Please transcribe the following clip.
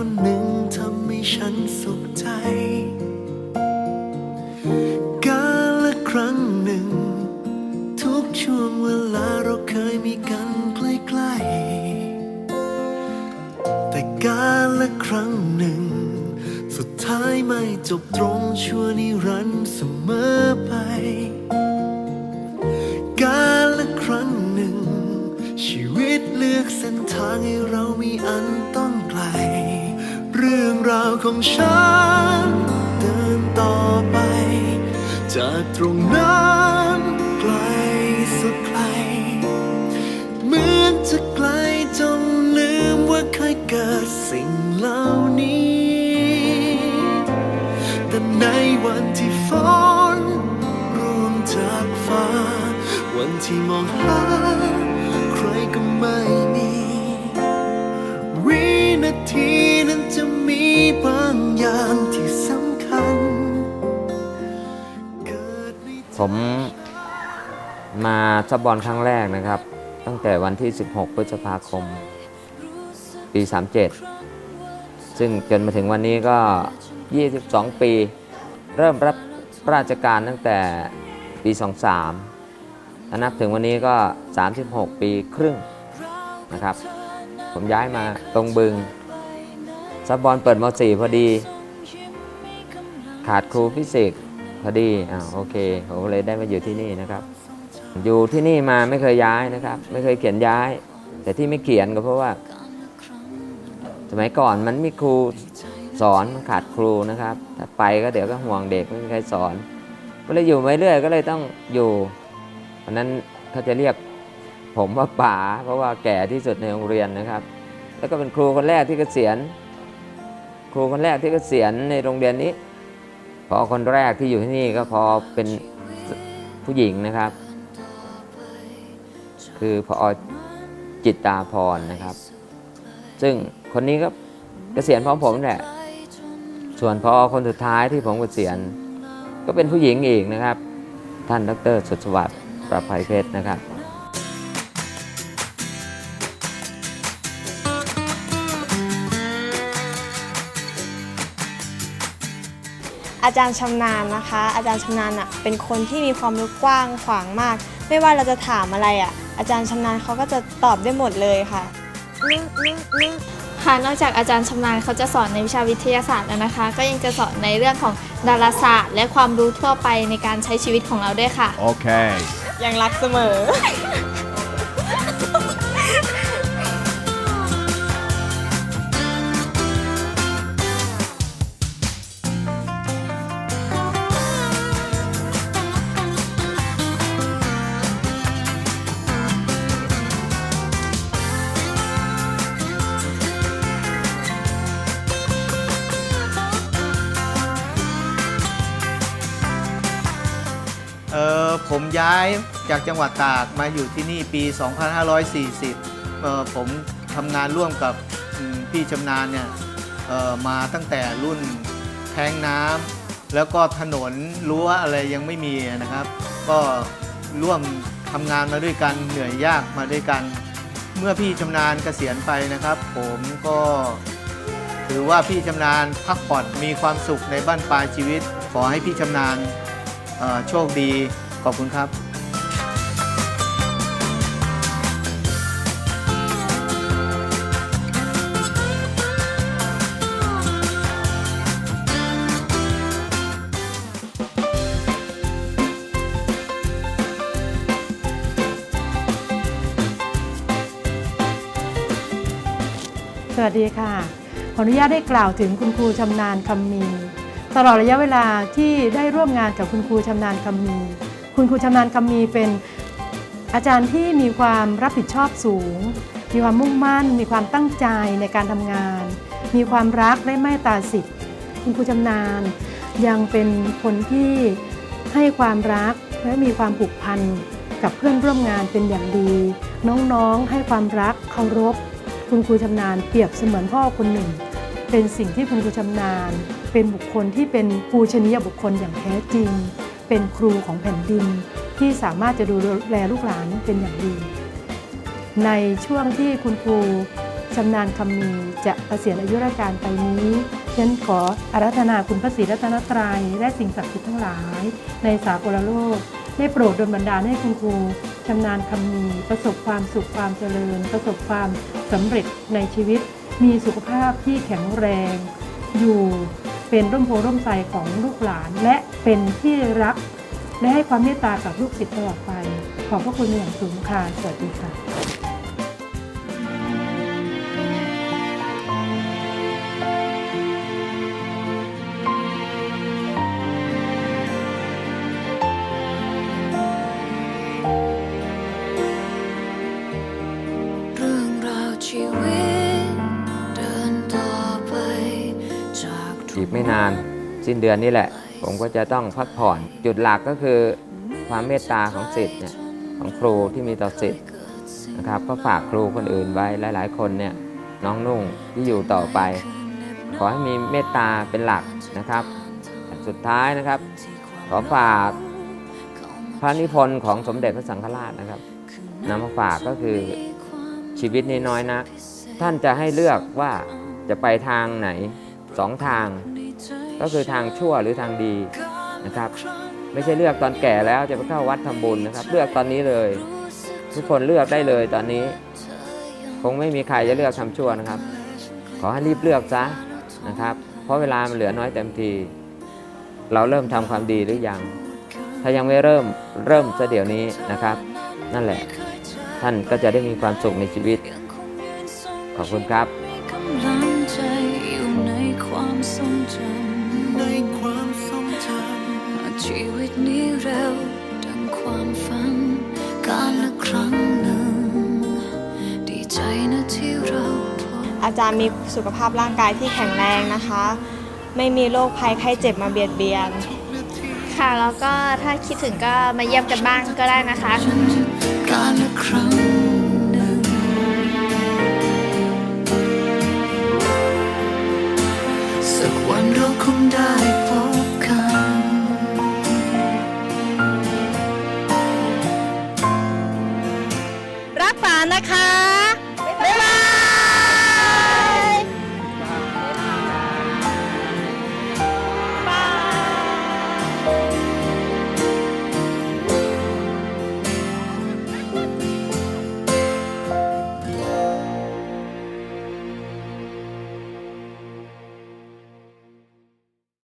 คนหนึ่งทำให้ฉันสุขใจ กาละครั้งหนึ่ง ทุกช่วงเวลาเราเคยมีกันใกล้ๆแต่กาละครั้งหนึ่ง สุดท้ายไม่จบตรงชั่วนิรันดร์เสมอไป กาละครั้งหนึ่ง ชีวิตเลือกเส้นทางให้เรามีอันต้องไกล รื่องราวของฉัน เดินต่อไป จากตรงนั้นไกลสุดไกล เหมือนจะไกลจนลืมว่าเคยเกิดสิ่งเหล่านี้ แต่ในวันที่ฝนร่วงจากฟ้า วันที่มองหา ใครก็ไม่ ผมมาซับบอลครั้งแรกนะครับ ตั้งแต่วันที่ 16 พฤษภาคม ปี 37 ซึ่งจนมาถึงวันนี้ก็ 22 ปี เริ่มรับราชการตั้งแต่ปี 23ถ้านับถึงวันนี้ก็ 36 ปีครึ่งนะครับ ผมย้ายมาตรงบึงซับบอลเปิดม .4 พอดี ขาดครูฟิสิกส์ พอดีอ่าโอเคผมเลยได้มาอยู่ที่นี่นะครับ อยู่ที่นี่มาไม่เคยย้ายนะครับ ไม่เคยเขียนย้าย แต่ที่ไม่เขียนก็เพราะว่า สมัยก่อนมันมีครูสอนขาดครูนะครับ ถ้าไปก็เดี๋ยวก็ห่วงเด็กไม่มีใครสอน ก็เลยอยู่มาเรื่อยก็เลยต้องอยู่เพราะนั้นเขาจะเรียกผมว่าป๋าเพราะว่าแก่ที่สุดในโรงเรียนนะครับ แล้วก็เป็นครูคนแรกที่เกษียณ ครูคนแรกที่เกษียณในโรงเรียนนี้ พอคนแรกที่อยู่ที่นี่ก็พอเป็นผู้หญิงนะครับ คือพอจิตตาพรนะครับ ซึ่งคนนี้ก็เกษียณพร้อมผมแหละส่วนพอคนสุดท้ายที่ผมเกษียณก็เป็นผู้หญิงอีกนะครับ ท่านดรสุดสวัสดิ์ประภัยเพชรนะครับ อาจารย์ชำนาญนะคะ อาจารย์ชำนาญอะเป็นคนที่มีความรู้กว้างขวางมาก ไม่ว่าเราจะถามอะไรอะ อาจารย์ชำนาญเขาก็จะตอบได้หมดเลยค่ะ ค่ะนอกจากอาจารย์ชำนาญเขาจะสอนในวิชาวิทยาศาสตร์แล้วนะคะ ก็ยังจะสอนในเรื่องของดาราศาสตร์ และความรู้ทั่วไปในการใช้ชีวิตของเราด้วยค่ะ Okay. ยังรักเสมอ ผมย้ายจากจังหวัดตากมาอยู่ที่นี่ปี 2540เออผมทำงานร่วมกับพี่ชำนาญเนี่ยเอ่อมาตั้งแต่รุ่นแทงน้ำแล้วก็ถนนรั้วอะไรยังไม่มีนะครับ ก็ร่วมทำงานมาด้วยกันเหนื่อยยากมาด้วยกัน เมื่อพี่ชำนาญเกษียณไปนะครับ ผมก็ถือว่าพี่ชำนาญพักผ่อนมีความสุขในบ้านปลายชีวิต ขอให้พี่ชำนาญโชคดี ขอบคุณครับสวัสดีค่ะ ขออนุญาตได้กล่าวถึงคุณครูชำนาญคำมี ตลอดระยะเวลาที่ได้ร่วมงานกับคุณครูชำนาญคำมี คุณครูชำนาญคำมีเป็นอาจารย์ที่มีความรับผิดชอบสูง มีความมุ่งมั่น มีความตั้งใจในการทำงาน มีความรักและเมตตาสิทธิ์คุณครูชำนาญยังเป็นคนที่ให้ความรักและมีความผูกพันกับเพื่อนร่วมงานเป็นอย่างดี น้องๆให้ความรักเคารพ คุณครูชำนาญเปรียบเสมือนพ่อคนหนึ่ง เป็นสิ่งที่คุณครูชำนาญ เป็นบุคคลที่เป็นปูชนียบุคคลอย่างแท้จริง เป็นครูของแผ่นดินที่สามารถจะดูแลลูกหลานเป็นอย่างดี ในช่วงที่คุณครูชำนาญคำมีจะเกษียณอายุราชการไปนี้ฉันขออารัธนาคุณพระศรีรัตนตรัยและสิ่งศักดิ์สิทธิ์ทั้งหลาย ในสากลโลก ได้โปรดดลบันดาลให้คุณครูชำนาญคำมีประสบความสุขความเจริญ ประสบความสำเร็จในชีวิต มีสุขภาพที่แข็งแรง อยู่ เป็นร่มโพร่มไทรของลูกหลาน และเป็นที่รัก และให้ความเมตตากับลูกศิษย์ตลอดไป ขอบพระคุณอย่างสูงค่ะ สวัสดีค่ะ ไม่นาน สิ้นเดือนนี้แหละ ผมก็จะต้องพักผ่อน จุดหลักก็คือความเมตตาของศิษย์เนี่ยของครูที่มีต่อศิษย์นะครับ ก็ฝากครูคนอื่นไว้หลาย ๆ คนเนี่ยน้องนุ่งที่อยู่ต่อไป ขอให้มีเมตตาเป็นหลักนะครับ สุดท้ายนะครับ ขอฝากพระนิพนธ์ของสมเด็จพระสังฆราชนะครับนำมาฝากก็คือชีวิตนี้น้อยนักท่านจะให้เลือกว่าจะไปทางไหนสองทาง ก็คือทางชั่วหรือทางดีนะครับ ไม่ใช่เลือกตอนแก่แล้วจะไปเข้าวัดทำบุญนะครับ เลือกตอนนี้เลย ทุกคนเลือกได้เลยตอนนี้ คงไม่มีใครจะเลือกทำชั่วนะครับ ขอให้รีบเลือกซะนะครับ เพราะเวลามันเหลือน้อยเต็มที เราเริ่มทำความดีหรือยัง ถ้ายังไม่เริ่มเริ่มซะเดี๋ยวนี้นะครับ นั่นแหละ ท่านก็จะได้มีความสุขในชีวิต ขอบคุณครับ วิตนี้เร็วดังความฝันการละครั้งหนึ่ง ดีใจนะที่เราพบอาจารย์มีสุขภาพร่างกายที่แข็งแรงนะคะ ไม่มีโรคภัยไข้เจ็บมาเบียดเบียน ค่ะ แล้วก็ถ้าคิดถึงก็มาเยี่ยมกันบ้างก็ได้นะคะ การละครั้งหนึ่งสักวันเราคงได้พบ